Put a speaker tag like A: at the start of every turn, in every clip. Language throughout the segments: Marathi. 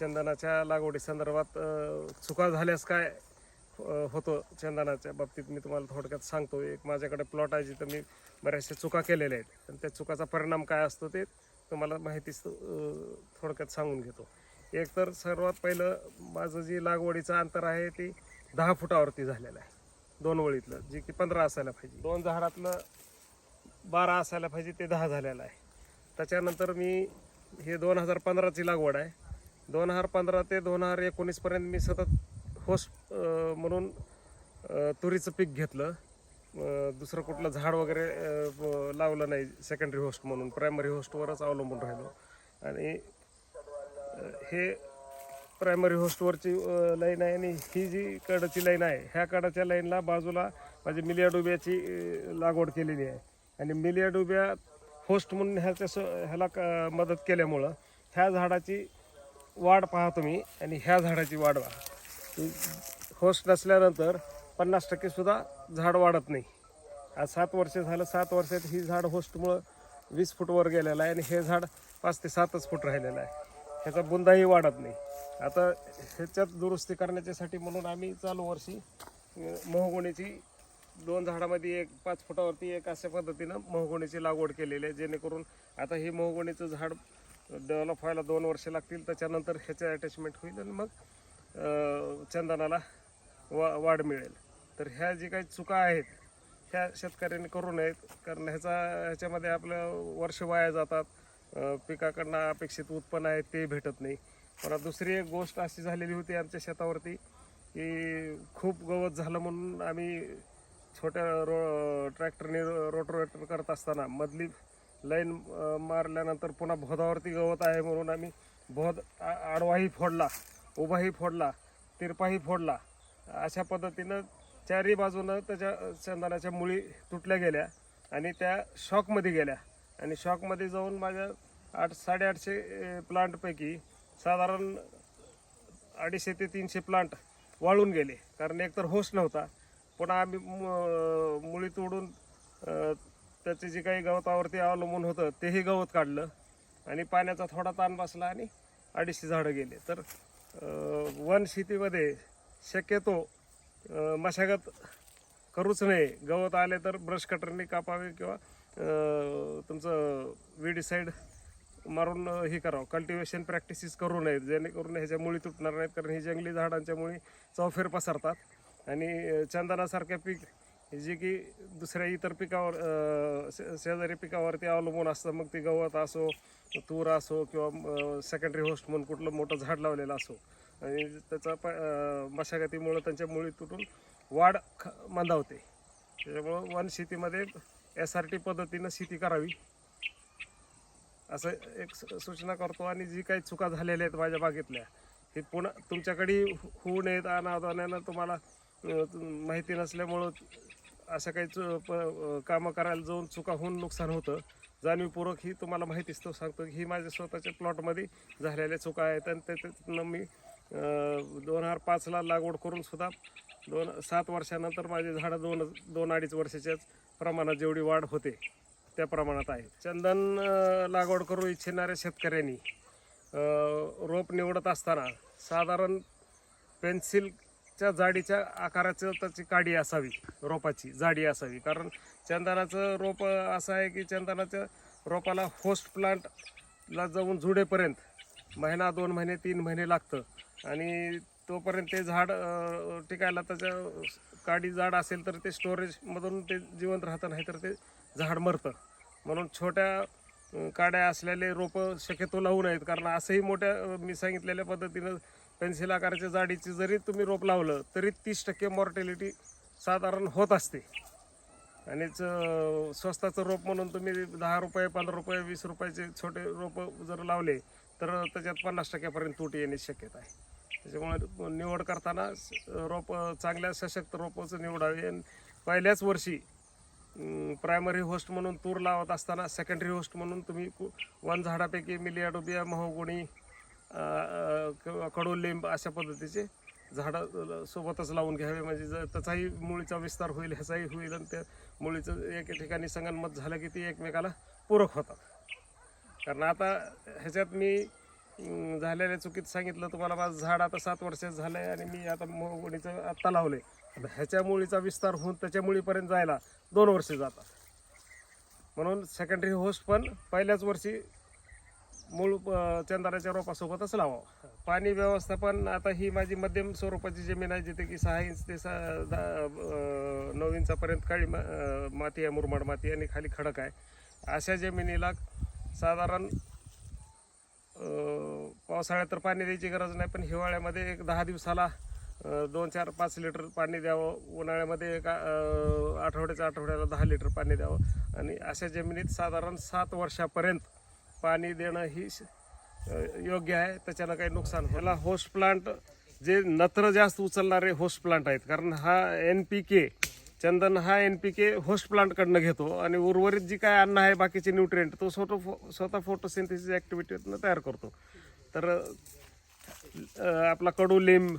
A: चंदनाच्या लागवडी संदर्भात चुका झाल्यास काय होतं चंदनाच्या बाबतीत? मी तुम्हाला थोडक्यात सांगतो. एक माझ्याकडे प्लॉट आहे जिथं मी बऱ्याचशा चुका केलेल्या आहेत. आणि त्या चुकाचा परिणाम काय असतो ते तुम्हाला माहिती थोडक्यात सांगून घेतो. एक तर सर्वात पहिलं माझं जी लागवडीचं अंतर आहे ती दहा फुटावरती झालेलं आहे. दोन वळीतलं जे की पंधरा असायला पाहिजे. दोन झाडातलं बारा असायला पाहिजे ते दहा झालेलं आहे. त्याच्यानंतर मी हे दोन हजार पंधराची लागवड आहे. दोन हजार पंधरा ते दोन हजार एकोणीसपर्यंत मी सतत होस्ट म्हणून तुरीचं पीक घेतलं. दुसरं कुठलं झाड वगैरे लावलं नाही सेकंडरी होस्ट म्हणून प्रायमरी होस्टवरच अवलंबून राहिलो. आणि हे प्रायमरी होस्टवरची लाईन आहे आणि ही जी कडची लाईन आहे ह्या कडाच्या लाईनला बाजूला माझी मिलिया डुब्याची लागवड केलेली आहे. आणि मिलिया डुब्या होस्ट म्हणून ह्याच्या स- ह्याला क- मदत केल्यामुळं ह्या झाडाची वाढ पहा तुम्ही आणि ह्या झाडाची वाढ पहा. होस्ट नसल्यानंतर पन्नास टक्केसुद्धा झाड वाढत नाही. आज सात वर्ष झालं सात वर्षात ही झाड होस्टमुळं वीस फूटवर गेलेलं आहे आणि हे झाड पाच ते सातच फूट राहिलेलं आहे. ह्याचा बुंदाही वाढत नाही. आता ह्याच्यात दुरुस्ती करण्याच्यासाठी म्हणून आम्ही चालू वर्षी मोहगुणीची दोन झाडामध्ये एक पाच फुटावरती एक अशा पद्धतीनं मोहगुणीची लागवड केलेली आहे जेणेकरून आता हे मोहगुणीचं झाड डेव्हलप व्हायला दोन वर्षे लागतील त्याच्यानंतर ह्याचे अटॅचमेंट होईल आणि मग चंदनाला वा वाढ मिळेल. तर ह्या जी काही चुका आहेत ह्या शेतकऱ्यांनी करू नयेत कारण ह्याचा ह्याच्यामध्ये आपलं वर्ष वाया जातात पिकाकडनं अपेक्षित उत्पन्न आहे ते भेटत नाही. पण दुसरी एक गोष्ट अशी झालेली होती आमच्या शेतावरती की खूप गवत झालं म्हणून आम्ही छोट्या रो ट्रॅक्टरने रोटोवेटर करत असताना मधली लाईन मारल्यानंतर पुन्हा भोदावरती गवत आहे म्हणून आम्ही भोद आ- आडवाही फोडला उभाही फोडला तिरपाही फोडला. अशा पद्धतीनं चारही बाजूनं त्याच्या चंदनाच्या मुळी तुटल्या गेल्या आणि त्या शॉकमध्ये गेल्या. आणि शॉकमध्ये जाऊन माझ्या आठ साडेआठशे प्लांटपैकी साधारण अडीचशे ते तीनशे प्लांट वाळून गेले. कारण एकतर होश नव्हता. पुन्हा आम्ही मु- मुळी तोडून त्याचे जे काही गवतावरती अवलंबून होतं तेही गवत काढलं आणि पाण्याचा थोडा ताण बसला आणि अडीचशे झाडं गेले. तर वन शेतीमध्ये शक्यतो मशागत करूच नये. गवत आले तर ब्रश कटरने कापावे किंवा तुमचं विडिसाईड मारून हे करावं. कल्टिवेशन प्रॅक्टिसेस करू नयेत जेणेकरून ह्याच्या मुळी तुटणार नाहीत कारण ही जंगली झाडांच्या मुळी चौफेर पसरतात. आणि अं, चंदनासारखे पीक जे की दुसऱ्या इतर पिकावर शे- शेजारी पिकावरती अवलंबून असतं. मग ते गवत असो तूर असो किंवा सेकंडरी होस्ट म्हणून कुठलं मोठं झाड लावलेलं असो. आणि त्याचा प मशागतीमुळं त्यांच्या मुळी तुटून वाढ ख मंदावते. त्याच्यामुळं वन शेतीमध्ये एस आर टी पद्धतीनं शेती करावी. असं एक सूचना करतो. आणि जी काही चुका झालेल्या आहेत माझ्या बागेतल्या हे पुन्हा तुमच्याकडे होऊ नयेत. अनावधानानं तुम्हाला माहिती नसल्यामुळं अशा काही चु- प- कामं करायला जाऊन चुका होऊन नुकसान होतं. जाणीवपूर्वक ही तुम्हाला माहितीच तो सांगतो की ही माझ्या स्वतःच्या प्लॉटमध्ये झालेल्या चुका आहेत आणि त्याच्यातनं मी दोन हजार पाचला लागवड करून सुद्धा दोन सात वर्षानंतर माझे झाडं दोन दोन अडीच वर्षाच्याच प्रमाणात जेवढी वाढ होते त्या प्रमाणात आहे. चंदन लागवड करू इच्छिणाऱ्या शेतकऱ्यांनी रोप निवडत असताना साधारण पेन्सिल च्या जाडीच्या आकाराचं त्याची काडी असावी रोपाची जाडी असावी. कारण चंदनाचं रोप असं आहे की चंदनाच्या रोपाला होस्ट प्लांटला जाऊन जुडेपर्यंत महिना दोन महिने तीन महिने लागतं. आणि तोपर्यंत ते झाड टिकायला त्याच्या काडी जाड असेल तर ते स्टोरेजमधून ते जिवंत राहतं नाही तर ते झाड मरतं. म्हणून छोट्या काड्या असलेले रोपं शक्यतो लावू नयेत. कारण असंही मोठ्या मी सांगितलेल्या पद्धतीनं पेन्सिल आकाराच्या जाडीची जरी तुम्ही रोप लावलं तरी तीस टक्के मॉर्टॅलिटी साधारण होत असते. आणि स्वस्ताचं रोप म्हणून तुम्ही दहा रुपये पंधरा रुपये वीस रुपयाचे छोटे रोप जर लावले तर त्याच्यात पन्नास टक्क्यापर्यंत तूट येण्याची शक्यता आहे. त्याच्यामुळे निवड करताना रोप चांगल्या सशक्त रोपाचं निवडावे आणि पहिल्याच वर्षी प्रायमरी होस्ट म्हणून तूर लावत असताना सेकंडरी होस्ट म्हणून तुम्ही कु- वन झाडापैकी मिलियाडोबिया महोगुणी किंवा कडुलिंब अशा पद्धतीचे झाडं सोबतच लावून घ्यावे. म्हणजे जर त्याचाही मुळीचा विस्तार होईल ह्याचाही होईल आणि त्या मुळीचं एके ठिकाणी संगनमत झालं की ती एकमेकाला पूरक होतात. कारण आता ह्याच्यात मी झालेल्या चुकीत सांगितलं तुम्हाला माझं झाड आता सात वर्षाचं झालं आहे आणि मी आता मोगवणीचं आत्ता लावलं आहे आता ह्याच्या मुळीचा विस्तार होऊन त्याच्या मुळीपर्यंत जायला दोन वर्ष जातात. म्हणून सेकंडरी होस्ट पण पहिल्याच वर्षी मूळ अं, चंदनाच्या रोपासोबतच लावावं. पाणी व्यवस्थापन आता ही माझी मध्यम स्वरूपाची जमीन आहे जिथे की सहा इंच ते सहा दहा नऊ इंचापर्यंत काळी मा- माती आहे मुरमाड माती आणि खाली खडक आहे. अशा जमिनीला साधारण पावसाळ्यात तर पाणी द्यायची गरज नाही पण हिवाळ्यामध्ये एक दहा दिवसाला दोन चार पाच लिटर पाणी द्यावं. उन्हाळ्यामध्ये एका आठवड्याच्या आठवड्याला दहा लिटर पाणी द्यावं. आणि अशा जमिनीत साधारण सात वर्षापर्यंत पाणी देणं ही श- योग्य आहे. त्याच्यानं काही नुकसान ह्याला होस्ट प्लांट जे नत्र जास्त उचलणारे होस्ट प्लांट आहेत. कारण हा एन पी के चंदन हा एन पी के होस्ट प्लांटकडनं घेतो आणि उर्वरित जी काय अन्न आहे बाकीचे न्यूट्रिएंट तो स्वतः फो- स्वतः फोटोसिंथेसिस ॲक्टिव्हिटीतनं तयार करतो. तर आपला कडुलिंब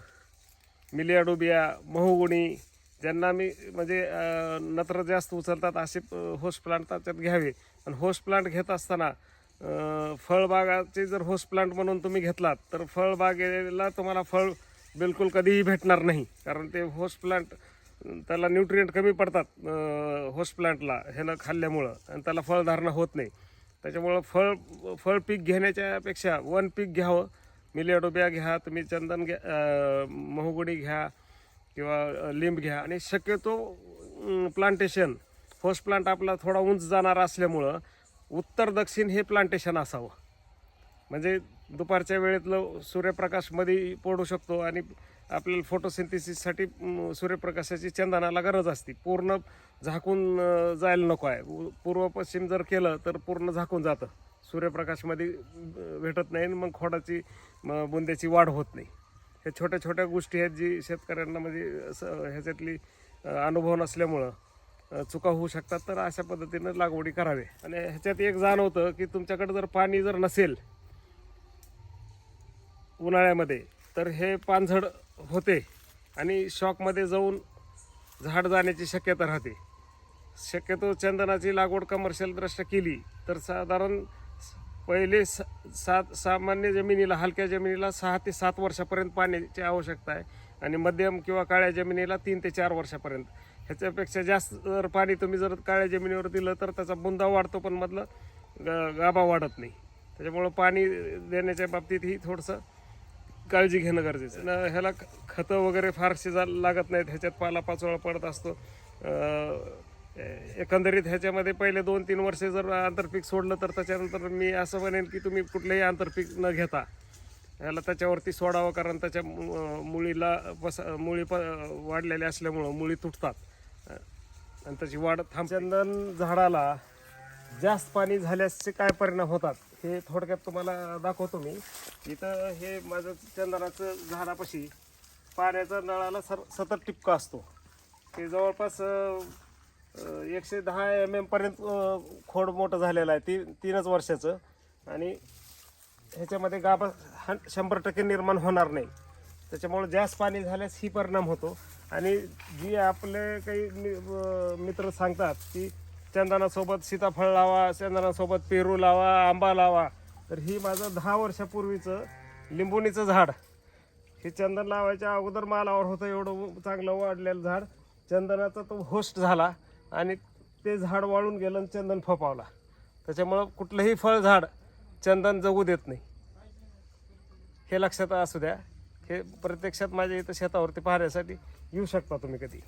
A: मिलियाडोबिया महुगुणी ज्यांना मी म्हणजे नत्र जास्त उचलतात असे होस्ट प्लांट त्याच्यात घ्यावे. आणि होस्ट प्लांट घेत असताना फळबागाचे जर होस प्लांट म्हणून तुम्ही घेतलात तर फळबागेला तुम्हाला फळ बिलकुल कधीही भेटणार नाही. कारण ते होस प्लांट त्याला न्यूट्रिएंट कमी पडतात होस प्लांटला ह्यानं खाल्ल्यामुळं. आणि त्याला फळधारणा होत नाही. त्याच्यामुळं फळ फळ पीक घेण्याच्यापेक्षा वन पीक घ्यावं. मिलियाडोब्या घ्या तुम्ही चंदन घ्या महुगुडी घ्या किंवा लिंब घ्या. आणि शक्यतो प्लांटेशन होस प्लांट आपला थोडा उंच जाणारा असल्यामुळं उत्तर दक्षिण हे प्लांटेशन असावं. म्हणजे दुपारच्या वेळेतलं सूर्यप्रकाशमध्ये पडू शकतो आणि आपल्याला फोटोसिंथेसिससाठी सूर्यप्रकाशाची चंदनाला गरज असते. पूर्ण झाकून जायला नको आहे. पूर्व पश्चिम जर केलं तर पूर्ण झाकून जातं. सूर्यप्रकाशमध्ये भेटत नाही आणि मग खोडाची बुंद्याची वाढ होत नाही. ह्या छोट्या छोट्या गोष्टी आहेत जी शेतकऱ्यांना म्हणजे असं ह्याच्यातली अनुभव नसल्यामुळं चुका होऊ शकतात तर अशा पद्धतीनं लागवडी करावी. आणि ह्याच्यात एक जाणवतं की तुमच्याकडे जर पाणी जर नसेल उन्हाळ्यामध्ये तर हे पानझड होते आणि शॉकमध्ये जाऊन झाड जाण्याची शक्यता राहते. शक्यतो चंदनाची लागवड कमर्शियल दृष्ट्या केली तर साधारण पहिले स सात सामान्य जमिनीला हलक्या जमिनीला सहा ते सात वर्षापर्यंत पाण्याची आवश्यकता आहे आणि मध्यम किंवा काळ्या जमिनीला तीन ते चार वर्षापर्यंत. ह्याच्यापेक्षा जास्त जर पाणी तुम्ही जर काळ्या जमिनीवर दिलं तर त्याचा बुंदा वाढतो पण मधलं ग- गाभा वाढत नाही. त्याच्यामुळं पाणी देण्याच्या बाबतीत ही थोडंसं काळजी घेणं गरजेचं न ह्याला खतं वगैरे फारशी जा लागत नाहीत. ह्याच्यात पालापाचोळा पडत असतो. एकंदरीत ह्याच्यामध्ये पहिले दोन तीन वर्षे जर आंतरपीक सोडलं तर त्याच्यानंतर मी असं म्हणेन की तुम्ही कुठलंही आंतरपीक न घेता ह्याला त्याच्यावरती सोडावं कारण त्याच्या मु- मुळीला पस मुळी प वाढलेल्या असल्यामुळं मुळी तुटतात. आणि त्याची वाढ थांब चंदन झाडाला जास्त पाणी झाल्यासचे काय परिणाम होतात हे थोडक्यात तुम्हाला दाखवतो मी. इथं हे माझं चंदनाचं झाडापाशी पाण्याचा नळाला सर सतत टिपका असतो. ते जवळपास एकशे दहा एम एम पर्यंत खोड मोठं झालेलं आहे. ती तीनच वर्षाचं. आणि ह्याच्यामध्ये गाभा हा शंभर टक्के निर्माण होणार नाही. त्याच्यामुळे जास्त पाणी झाल्यास ही परिणाम होतो. आणि जी आपले काही मि- मित्र सांगतात की चंदनासोबत सीताफळ लावा चंदनासोबत पेरू लावा आंबा लावा तर ही माझं दहा वर्षापूर्वीचं लिंबुणीचं झाड. हे चंदन लावायच्या अगोदर मालावर होतं एवढं चांगलं वाढलेलं झाड. चंदनाचा तो होस्ट झाला आणि ते झाड वाळून गेलं आणि चंदन फोपावला. त्याच्यामुळं कुठलंही फळ झाड चंदन जगू देत नाही. हे लक्षात असू द्या. हे प्रत्यक्षात माझ्या इथं शेतावरती पाहण्यासाठी येऊ शकता तुम्ही कधी.